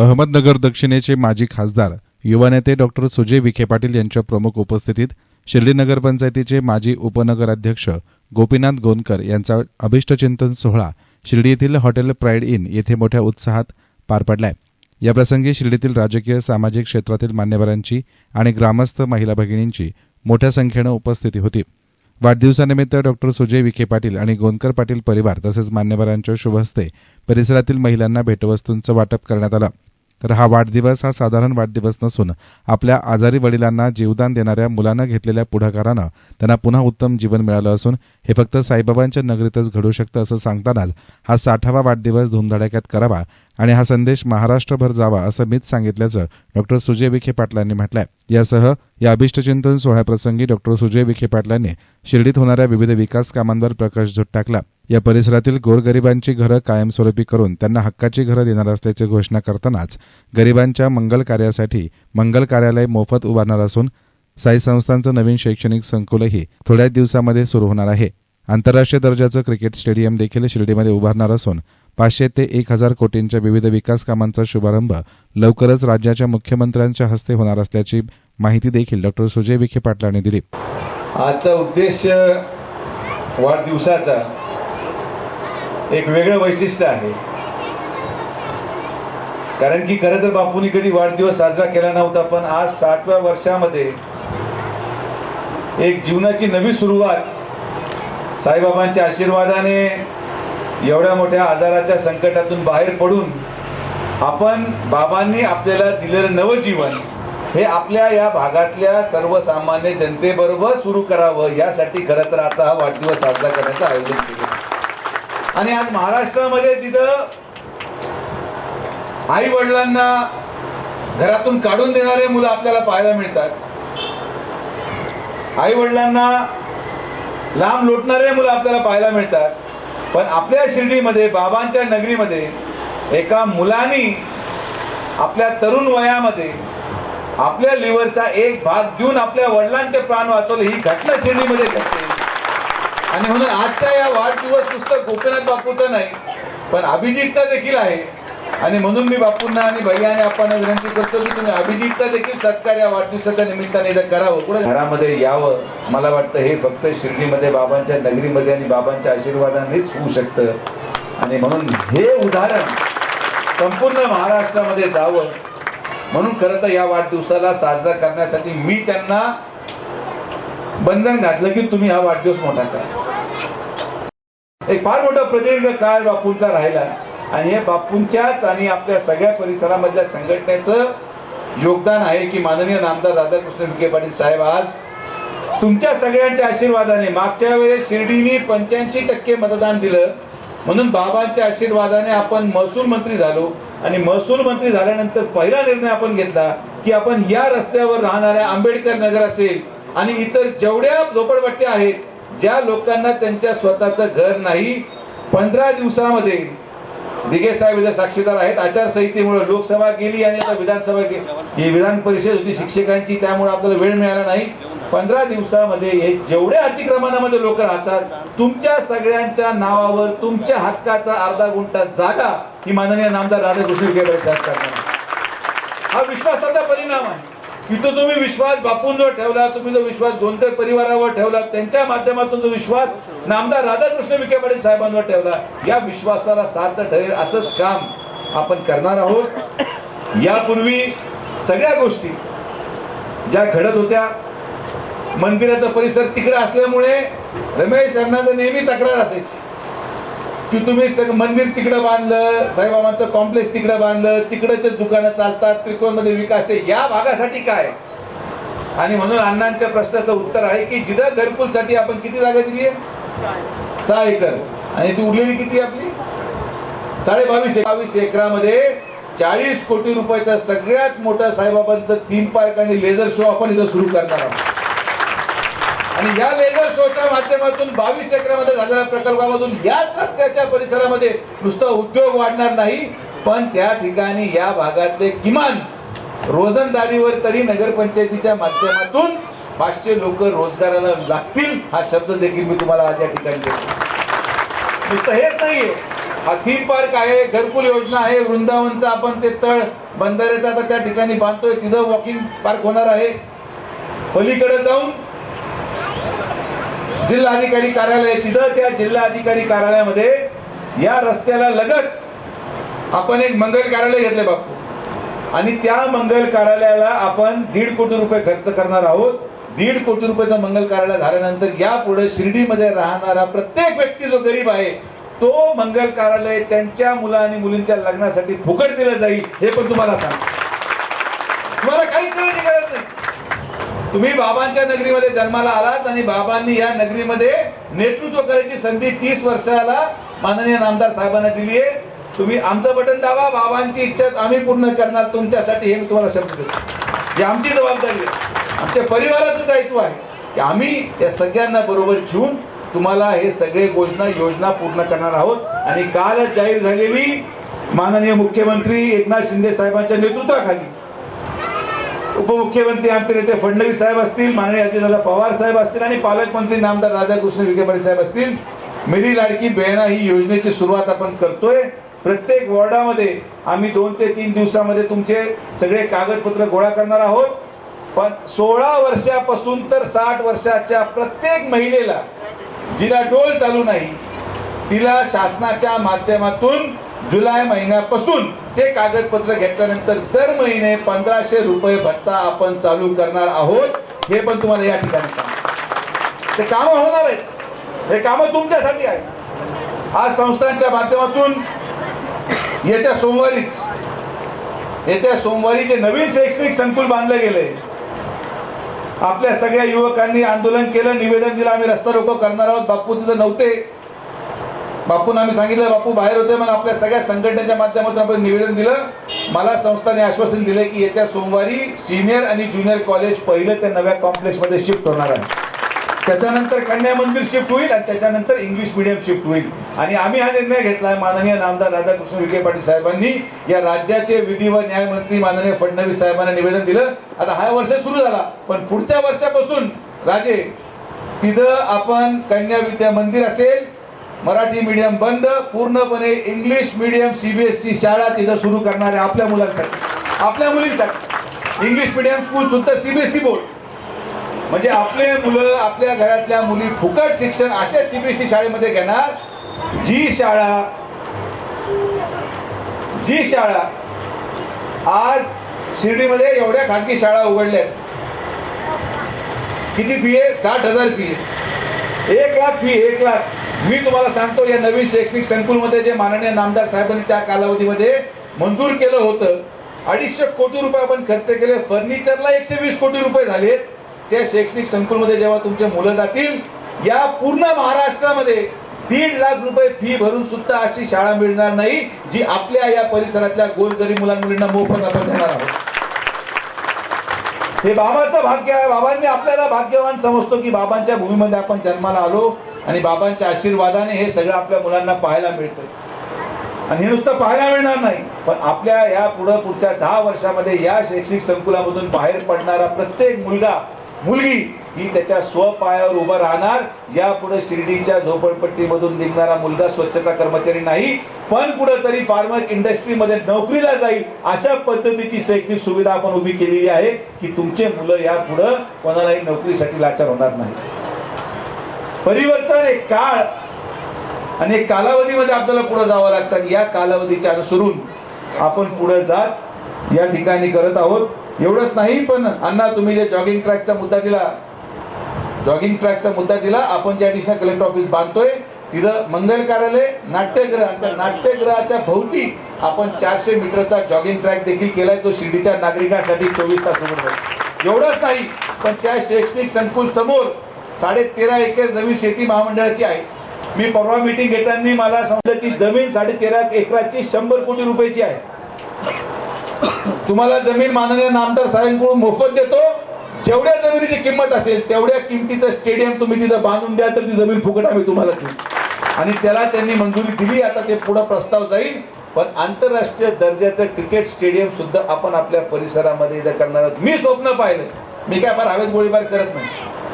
अहमदनगर दक्षिणेचे माजी खासदार युवा नेते डॉक्टर सुजय विखे पाटील यांच्या प्रमुख उपस्थितीत शिर्डी नगरपंचायतीचे माजी उपनगराध्यक्ष गोपीनाथ गोनकर यांचा अभिष्टचिंतन सोहळा शिर्डी येथील हॉटेल प्राईड इन येथे मोठ्या उत्साहात पार पडलाय. याप्रसंगी शिर्डीतील राजकीय सामाजिक क्षेत्रातील मान्यवरांची आणि ग्रामस्थ महिला भगिनींची मोठ्या संख्येनं उपस्थिती होती. वाढदिवसानिमित्त डॉक्टर सुजय विखे पाटील आणि गोंदकर पाटील परिवार तसेच मान्यवरांच्या शुभहस्ते परिसरातील महिलांना भेटवस्तूंचं वाटप करण्यात आलं. तर हा वाढदिवस हा साधारण वाढदिवस नसून आपल्या आजारी वडिलांना जीवदान देणाऱ्या मुलानं घेतलेल्या पुढाकारानं त्यांना पुन्हा उत्तम जीवन मिळालं असून हे फक्त साईबाबांच्या नगरीतच घडू शकतं असं सांगतानाच हा साठावा वाढदिवस धुमधडाक्यात करावा आणि हा संदेश महाराष्ट्रभर जावा असं मीच सांगितल्याचं डॉक्टर सुजय विखे पाटलांनी म्हटलंय. यासह या अभिष्टचिंतन सोहळ्याप्रसंगी डॉक्टर सुजय विखे पाटलांनी शिर्डीत होणाऱ्या विविध विकास कामांवर प्रकाश झोत टाकला या परिसरातील गोरगरिबांची घरं कायमस्वरूपी करून त्यांना हक्काची घरं देणार असल्याची घोषणा करतानाच गरिबांच्या मंगल कार्यासाठी मंगल कार्यालय मोफत उभारणार असून साई संस्थांचं नवीन शैक्षणिक संकुलही थोड्याच दिवसामध्ये सुरू होणार आहे. आंतरराष्ट्रीय दर्जाचं क्रिकेट स्टेडियम देखील शिर्डीमध्ये उभारणार असून पाचशे ते एक हजार कोटींच्या विविध विकास कामांचा शुभारंभ लवकरच राज्याच्या मुख्यमंत्र्यांच्या हस्ते होणार असल्याची माहिती देखील डॉक्टर सुजय विखे पाटलांनी दिली. आजचा उद्देश वाढदिवसाचा एक वेगळं वैशिष्ट्य आहे. कारण की खरं तर बापूंनी कधी वाढदिवस साजरा केला नव्हता पण आज साठव्या वर्षामध्ये एक जीवनाची नवी सुरुवात साईबाबांच्या आशीर्वादाने एवढ्या मोठ्या आजाराच्या संकटातून बाहेर पडून आपण बाबांनी आपल्याला दिलेलं नवजीवन हे आपल्या या भागातल्या सर्वसामान्य जनतेबरोबर सुरू करावं यासाठी खरं तर आजचा हा वाढदिवस साजरा करण्याचं आयोजन केलं. आणि आज महाराष्ट्रामध्ये जिथं आई वडिलांना घरातून काढून देणारे मुलं आपल्याला पाहायला मिळतात आई वडिलांना लांब लोटणारे मुलं आपल्याला पाहायला मिळतात पण आपल्या शिर्डीमध्ये बाबांच्या नगरीमध्ये एका मुलानी आपल्या तरुण वयामध्ये आपल्या लिव्हरचा एक भाग देऊन आपल्या वडिलांचे प्राण वाचवले ही घटना शिर्डीमध्ये घडते आणि म्हणून आजच्या या वाढदिवस पुस्तक गोपीनाथ बापूचं नाही पण अभिजितचा देखील आहे. आणि म्हणून मी बापूंना आणि भैया आणि आपण विनंती करतो की तुम्ही अभिजितचा देखील सत्कार या वाढदिवसाच्या निमित्ताने इथं करावं कुठे घरामध्ये यावं. मला वाटतं हे फक्त शिर्डीमध्ये बाबांच्या नगरीमध्ये आणि बाबांच्या आशीर्वादानेच होऊ शकतं. आणि म्हणून हे उदाहरण संपूर्ण महाराष्ट्रामध्ये जावं. म्हणून खरं तर या वाढदिवसाला साजरा करण्यासाठी मी त्यांना बंधन घातलं की तुम्ही हा वाढदिवस मोठा करा. एक फार मोठा प्रदीर्घ काळ बापूंचा राहिला. आणि हे बापूंच्याच आणि आपल्या सगळ्या परिसरामधल्या संघटनेचं योगदान आहे की माननीय नामदार राधाकृष्ण विखे पाटील साहेब आज तुमच्या सगळ्यांच्या आशीर्वादाने मागच्या वेळेस शिर्डीने पंच्याऐंशी टक्के मतदान दिलं. म्हणून बाबांच्या आशीर्वादाने आपण महसूल मंत्री झालो. आणि महसूल मंत्री झाल्यानंतर पहिला निर्णय आपण घेतला की आपण या रस्त्यावर राहणाऱ्या आंबेडकर नगर असेल आणि इतर जेवढ्या झोपडपट्ट्या आहेत ज्या लोकांना त्यांच्या स्वतःचं घर नाही पंधरा दिवसामध्ये दिघे साहेब इथे साक्षीदार आहेत. आचारसंहितेमुळे लोकसभा गेली आणि आता विधानसभा गेली. ही विधान परिषद होती शिक्षकांची त्यामुळे आपल्याला वेळ मिळाला नाही. पंधरा दिवसामध्ये हे जेवढ्या अतिक्रमणामध्ये लोक राहतात तुमच्या सगळ्यांच्या नावावर तुमच्या हक्काचा अर्धा गुंठा जागा ही माननीय नामदार राधाकृष्ण विखे साहेब करणार हा विश्वासाचा परिणाम आहे. तिथं तुम्ही विश्वास बापूंवर ठेवला तुम्ही जो विश्वास गोंदकर परिवारावर ठेवला त्यांच्या माध्यमातून जो विश्वास नामदार राधाकृष्ण विखे पाटील साहेबांवर ठेवला या विश्वासाला सार्थ ठरेल असंच काम आपण करणार आहोत. यापूर्वी सगळ्या गोष्टी ज्या घडत होत्या मंदिराचा परिसर तिकडे असल्यामुळे रमेश यांना नेहमी तक्रार असायची. की तुम्ही सगळं मंदिर तिकडं बांधलं साईबाबांचं कॉम्प्लेक्स तिकडं बांधलं तिकडचे दुकानं चालतात त्रिकोणमध्ये विकास आहे. या भागासाठी काय? आणि म्हणून अण्णांच्या प्रश्नाचं उत्तर आहे की जिथं घरकुलसाठी आपण किती जागा दिली आहे? सहा एकर. आणि ती उरलेली किती आपली? साडे बावीस बावीस एकरामध्ये चाळीस कोटी रुपयाचा सगळ्यात मोठा साईबाबांचं थीम पार्क आणि लेझर शो आपण इथं सुरू करणार आहोत. आणि या लेझर शोच्या माध्यमातून बावीस एकरामध्ये झालेल्या प्रकल्पामधून याच रस्त्याच्या परिसरामध्ये नुसता उद्योग वाढणार नाही पण त्या ठिकाणी या भागातले किमान रोजंदारीवर तरी नगरपंचायतीच्या माध्यमातून पाचशे लोक रोजगाराला लागतील हा शब्द देखील मी तुम्हाला आज या ठिकाणी देतो. नुसतं हेच नाहीये. हा थीम पार्क आहे घरकुल योजना आहे वृंदावनचा आपण ते तळ बंधाऱ्याचा आता त्या ठिकाणी बांधतोय तिथं वॉकिंग पार्क होणार आहे. पलीकडे जाऊन जिल्हाधिकारी कार्यालय तिथं त्या जिल्हाधिकारी कार्यालयामध्ये या रस्त्याला लगत आपण एक मंगल कार्यालय घेतले बापू. आणि त्या मंगल कार्यालयाला आपण दीड कोटी रुपये खर्च करणार आहोत. दीड कोटी रुपयाचं मंगल कार्यालय झाल्यानंतर यापुढे शिर्डीमध्ये राहणारा प्रत्येक व्यक्ती जो गरीब आहे तो मंगल कार्यालय त्यांच्या मुला आणि मुलींच्या लग्नासाठी फुकट दिलं जाईल हे पण तुम्हाला सांग तुम्हाला काहीच करायची गरज नाही. तुम्ही बाबांच्या नगरीमध्ये जन्माला आलात आणि बाबांनी या नगरीमध्ये नेतृत्व करायची संधी तीस वर्षाला माननीय नामदार साहेबांना दिली आहे. तुम्ही आमचं बटन दाबा बाबांची इच्छा आम्ही पूर्ण करणार तुमच्यासाठी हे मी तुम्हाला शब्द देतो. ही आमची जबाबदारी आहे. आमच्या परिवाराचं दायित्व आहे की आम्ही त्या सगळ्यांना बरोबर घेऊन तुम्हाला हे सगळे योजना योजना पूर्ण करणार आहोत. आणि कालच जाहीर झालेली माननीय मुख्यमंत्री एकनाथ शिंदे साहेबांच्या नेतृत्वाखाली उपमुख्यमंत्री आमचे नेते फडणवीस साहेब असतील माननीय अजितदादा पवार साहेब असतील आणि पालकमंत्री नामदार राधाकृष्ण विखे पाटील साहेब असतील. मिरी लाडकी बहिणा ही योजनेची सुरुवात आपण करतोय. प्रत्येक वॉर्डामध्ये आम्ही दोन ते तीन दिवसामध्ये तुमचे सगळे कागदपत्र गोळा करणार आहोत. पण सोळा वर्षापासून तर साठ वर्षाच्या प्रत्येक महिलेला जिला डोल चालू नाही तिला शासनाच्या माध्यमातून जुलै महिन्यापासून ते कागदपत्र घेतल्यानंतर दर महिने पंधराशे रुपये भत्ता आपण चालू करणार आहोत. हे पण तुम्हाला या ठिकाणी सांग ते कामं होणार आहेत. हे कामं तुमच्यासाठी आहेत. आज संस्थांच्या माध्यमातून येत्या सोमवारीच येत्या सोमवारी जे नवीन शैक्षणिक संकुल बांधलं गेलंय आपल्या सगळ्या युवकांनी आंदोलन केलं निवेदन दिलं आम्ही रस्ता रोको करणार आहोत. बापू तिथं नव्हते. बापून आम्ही सांगितलं बापू बाहेर होते. मग आपल्या सगळ्या संघटनेच्या माध्यमातून आपण निवेदन दिलं. मला संस्थाने आश्वासन दिले की येत्या सोमवारी सिनियर आणि ज्युनियर कॉलेज पहिलं त्या नव्या कॉम्प्लेक्समध्ये शिफ्ट होणार आहे. त्याच्यानंतर कन्या मंदिर शिफ्ट होईल आणि त्याच्यानंतर इंग्लिश मिडियम शिफ्ट होईल. आणि आम्ही हा निर्णय घेतलाय माननीय नामदार राधाकृष्ण विखे पाटील साहेबांनी. या राज्याचे विधी व न्यायमंत्री माननीय फडणवीस साहेबांना निवेदन दिलं. आता हा वर्ष सुरू झाला पण पुढच्या वर्षापासून राजे तिथं आपण कन्या विद्या मंदिर असेल मराठी मीडियम बंद पूर्णपणे इंग्लिश मीडियम सीबीएसई शाळा तिथं सुरू करणारे आपल्या मुलांसाठी. आपल्या मुलींसाठी. इंग्लिश मीडियम स्कूल सुद्धा सीबीएसई बोर्ड म्हणजे आपले मुलं आपल्या घरातल्या मुली फुकट शिक्षण अशा सीबीएसई शाळेमध्ये घेणार जी शाळा जी शाळा आज शिर्डीमध्ये एवढ्या खाजगी शाळा उघडल्या. आहेत. किती फी आहे? साठ हजार फी आहे. एक लाख फी एक लाख. मी तुम्हाला सांगतो या नवीन शैक्षणिक संकुलमध्ये जे माननीय नामदार साहेबांनी त्या कालावधीमध्ये मंजूर केलं होतं अडीचशे कोटी रुपये आपण खर्च केले फर्निचरला एकशे वीस कोटी रुपये झालेत त्या शैक्षणिक संकुलमध्ये जेव्हा तुमचे मुलं जातील या पूर्ण महाराष्ट्रामध्ये दीड लाख रुपये फी भरून सुद्धा अशी शाळा मिळणार नाही जी आपल्या या परिसरातल्या गोरगरीब मुलांमुलींना मोफत आपण देणार आहोत. हे बाबाचं भाग्य आहे. बाबांनी आपल्याला भाग्यवान समजतो की बाबांच्या भूमीमध्ये आपण जन्माला आलो. आणि बाबांच्या आशीर्वादाने हे सगळं आपल्या मुलांना पाहायला मिळतं आणि हे नुसतं पाहायला मिळणार नाही पण आपल्या या पुढं पुढच्या दहा वर्षामध्ये या शैक्षणिक संकुलामधून बाहेर पडणारा प्रत्येक मुलगा मुलगी ही त्याच्या स्वपायावर उभं राहणार. यापुढे शिर्डीच्या झोपडपट्टीमधून निघणारा मुलगा स्वच्छता कर्मचारी नाही पण कुठंतरी फार्मर इंडस्ट्रीमध्ये नोकरीला जाईल अशा पद्धतीची शैक्षणिक सुविधा आपण उभी केलेली आहे की तुमचे मुलं या पुढं कोणालाही नोकरीसाठी लाचार होणार नाही परिवर्तन एक काळ आणि एक कालावधीमध्ये आपल्याला पुढे जावं लागतं. या कालावधीच्या अनुसरून आपण पुढे जात या ठिकाणी करत आहोत. एवढंच नाही पण अण्णा तुम्ही जे जॉगिंग ट्रॅकचा मुद्दा दिला जॉगिंग ट्रॅकचा मुद्दा दिला आपण ज्या ऍडिशनल कलेक्टर ऑफिस बांधतोय तिथं मंगल कार्यालय नाट्यगृह त्या नाट्यगृहाच्या भोवती आपण चारशे मीटरचा जॉगिंग ट्रॅक देखील केलाय तो शिर्डीच्या नागरिकांसाठी चोवीस तास एवढंच नाही पण त्या शैक्षणिक संकुल समोर साडे तेरा एकर जमीन शेती महामंडळाची आहे. मी परवा मीटिंग घेताना मला समजलं की जमीन साडे तेरा एकराची शंभर कोटी रुपयाची आहे. तुम्हाला जमीन माननीय नामदार साहेबांकडून मोफत देतो. जेवढ्या जमिनीची किंमत असेल तेवढ्या किमतीचं स्टेडियम तुम्ही तिथं बांधून द्या तर ती जमीन फुकट आम्ही तुम्हाला देऊ. आणि त्याला त्यांनी मंजुरी दिली आता ते पुढे प्रस्ताव जाईल. पण आंतरराष्ट्रीय दर्जाचं क्रिकेट स्टेडियम सुद्धा आपण आपल्या परिसरामध्ये इथं करणार आहोत. मी स्वप्न पाहिलं. मी काय फार हवेत गोळीबार करत नाही.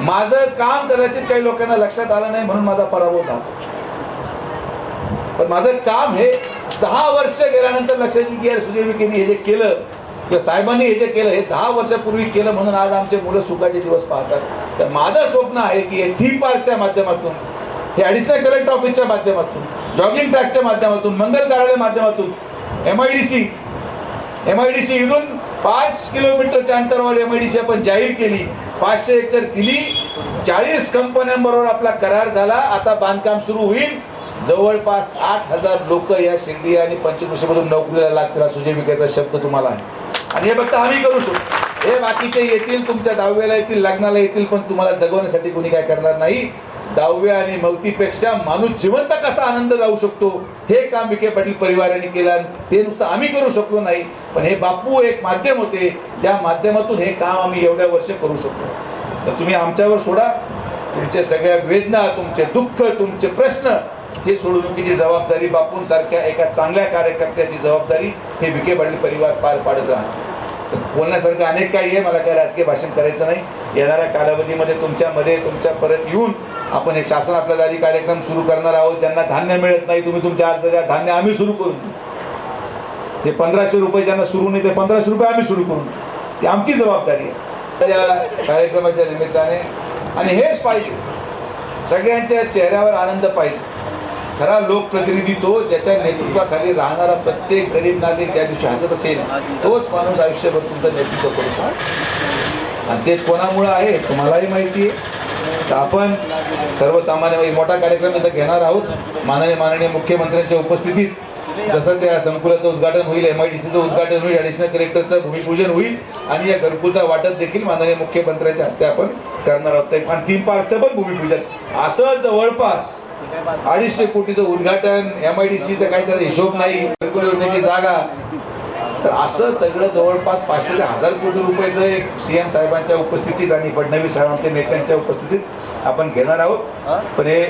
माझं काम कदाचित काही लोकांना लक्षात आलं नाही म्हणून माझा पराभव झाला. पण माझं काम हे दहा वर्ष गेल्यानंतर लक्षात येईल की यार सुजय हे जे केलं किंवा साहेबांनी हे जे केलं हे दहा वर्षापूर्वी केलं म्हणून आज आमचे मुलं सुखाचे दिवस पाहतात. तर माझं स्वप्न आहे की हे थी पार्कच्या माध्यमातून हे ॲडिशनल कलेक्टर ऑफिसच्या माध्यमातून जॉगिंग ट्रॅकच्या माध्यमातून मंगल कार्यालय माध्यमातून M I D C M I D C इथून पाच किलोमीटरच्या अंतरावर एम आय डी सी आपण जाहीर केली. पाचशे एकर दिली चाळीस कंपन्यांबरोबर आपला करार झाला. आता बांधकाम सुरू होईल. जवळपास आठ हजार लोक या शिर्डी आणि पंचकृषीमधून नोकरीला लागतील हा सुजय विकायचा शब्द तुम्हाला आहे. आणि हे फक्त आम्ही करू शकतो. हे बाकीचे येतील तुमच्या दहाव्याला येतील लग्नाला येतील पण तुम्हाला जगवण्यासाठी कोणी काय करणार नाही. दहाव्या आणि मवतीपेक्षा माणूस जिवंत कसा आनंद राहू शकतो? हे काम विखे पाटील परिवाराने केलं ते नुसतं आम्ही करू शकलो नाही. पण हे बापू एक माध्यम होते. ज्या माध्यमातून हे काम आम्ही एवढ्या वर्ष करू शकतो तर तुम्ही आमच्यावर सोडा. तुमच्या सगळ्या वेदना तुमचे दुःख तुमचे प्रश्न हे सोडवणुकीची जबाबदारी बापूंसारख्या एका चांगल्या कार्यकर्त्याची जबाबदारी हे विखे पाटील परिवार पार पाडत राहणार. बोलण्यासारखं अनेक काही आहे. मला काय राजकीय भाषण करायचं नाही. येणाऱ्या कालावधीमध्ये तुमच्यामध्ये तुमच्या परत येऊन आपण हे शासन आपल्या दारी कार्यक्रम सुरू करणार आहोत. ज्यांना धान्य मिळत नाही तुम्ही तुमच्या अर्ज द्या धान्य आम्ही सुरू करून ते पंधराशे रुपये ज्यांना सुरू नाही ते पंधराशे रुपये आम्ही सुरू करून ती आमची जबाबदारी आहे. या कार्यक्रमाच्या निमित्ताने. आणि हेच पाहिजे. सगळ्यांच्या चेहऱ्यावर आनंद पाहिजे. खरा लोकप्रतिनिधी तो ज्याच्या नेतृत्वाखाली राहणारा प्रत्येक गरीब नागरिक ज्या दिवशी हसत असेल तोच माणूस आयुष्यभर तुमचं नेतृत्व करू शकतो. आणि ते कोणामुळं आहे तुम्हालाही माहिती आहे. तर आपण सर्वसामान्य मोठा कार्यक्रम इथं घेणार आहोत. माननीय माननीय मुख्यमंत्र्यांच्या उपस्थितीत. जसं त्या संकुलाचं उद्घाटन होईल एम आय डी सीचं उद्घाटन होईल ॲडिशनल कलेक्टरचं भूमिपूजन होईल आणि या घरकुलचा वाटप देखील माननीय मुख्यमंत्र्यांच्या हस्ते आपण करणार आहोत. आणि थीम पार्कचं पण भूमिपूजन. असं जवळपास अडीचशे कोटीचं उद्घाटन एम आय डी सीचं काही त्याचा हिशोब नाही घरकुल योजनेची जागा. तर असं सगळं जवळपास पाचशे ते हजार कोटी रुपयाचं एक सी एम साहेबांच्या उपस्थितीत आणि फडणवीस साहेबांच्या नेत्यांच्या उपस्थितीत आपण घेणार आहोत. पण हे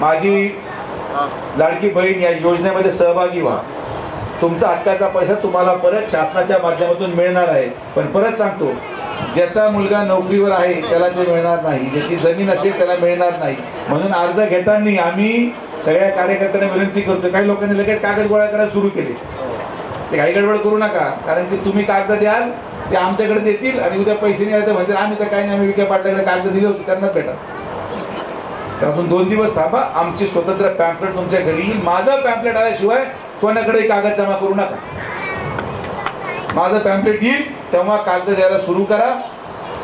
माझी लाडकी बहीण या योजनेमध्ये सहभागी व्हा. तुमचा हक्काचा पैसा तुम्हाला परत शासनाच्या माध्यमातून मिळणार आहे. पण परत सांगतो ज्याचा मुलगा नोकरीवर आहे त्याला ते मिळणार नाही. ज्याची जमीन असेल त्याला मिळणार नाही. म्हणून अर्ज घेताना आम्ही सगळ्या कार्यकर्त्यांना विनंती करतो. काही लोकांनी लगेच कागद गोळा करायला सुरू केले. ते काही गडबड करू नका. कारण की तुम्ही कागद द्याल ते आमच्याकडे देतील आणि उद्या पैसे नाही आले तर म्हणजे आम्ही तर काही नाही आम्ही विखे पाटलाकडे कागद दिले होते त्यांनाच भेटा तर दोन दिवस थांबा आमची स्वतंत्र पॅम्पलेट तुमच्या घरी येईल. माझं पॅम्पलेट आल्याशिवाय कोणाकडे कागद जमा करू नका. माझं पॅम्पलेट येईल तेव्हा कागद द्यायला सुरू करा.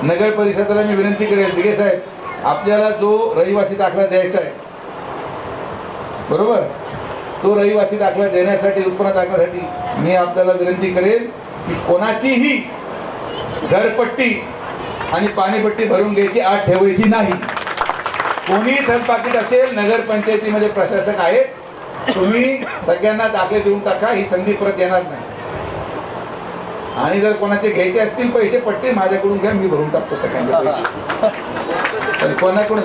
नगर परिषदेला मी विनंती करेल दिगे साहेब आपल्याला जो रहिवासी दाखला द्यायचा आहे बरोबर? तो रहिवासी दाखला देण्यासाठी उत्पन्न दाखवण्यासाठी मी आपल्याला विनंती करेल की कोणाचीही घरपट्टी आणि पाणीपट्टी भरून घ्यायची आठ ठेवायची नाही. कोणी थकबाकीत असेल नगरपंचायतीमध्ये प्रशासक आहेत तुम्ही सगळ्यांना दाखले देऊन टाका ही संधी परत येणार नाही. आणि जर कोणाचे घ्यायचे असतील पैसे पट्टे माझ्याकडून घ्या मी भरून टाकतो सगळ्यांचे पैसे. पण कोणाकडून?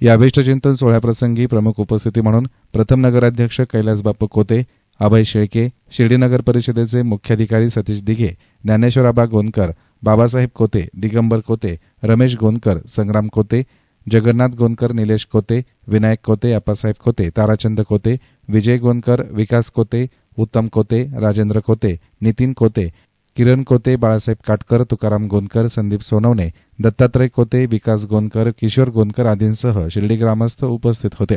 या अभिष्टचिंतन सोहळ्याप्रसंगी प्रमुख उपस्थिती म्हणून प्रथम नगराध्यक्ष कैलास बाप्पू कोते अभय शेळके शिर्डी नगर परिषदेचे मुख्याधिकारी सतीश दिघे ज्ञानेश्वराबा गोंदकर बाबासाहेब कोते दिगंबर कोते रमेश गोंदकर संग्राम कोते जगन्नाथ गोंदकर निलेश कोते विनायक कोते अप्पासाहेब कोते ताराचंद कोते विजय गोंदकर विकास कोते उत्तम कोते राजेंद्र कोते नितीन कोते किरण कोते बाळासाहेब काटकर तुकाराम गोंदकर संदीप सोनवणे दत्तात्रय कोते विकास गोंदकर किशोर गोंदकर आदींसह शिर्डी ग्रामस्थ उपस्थित होते.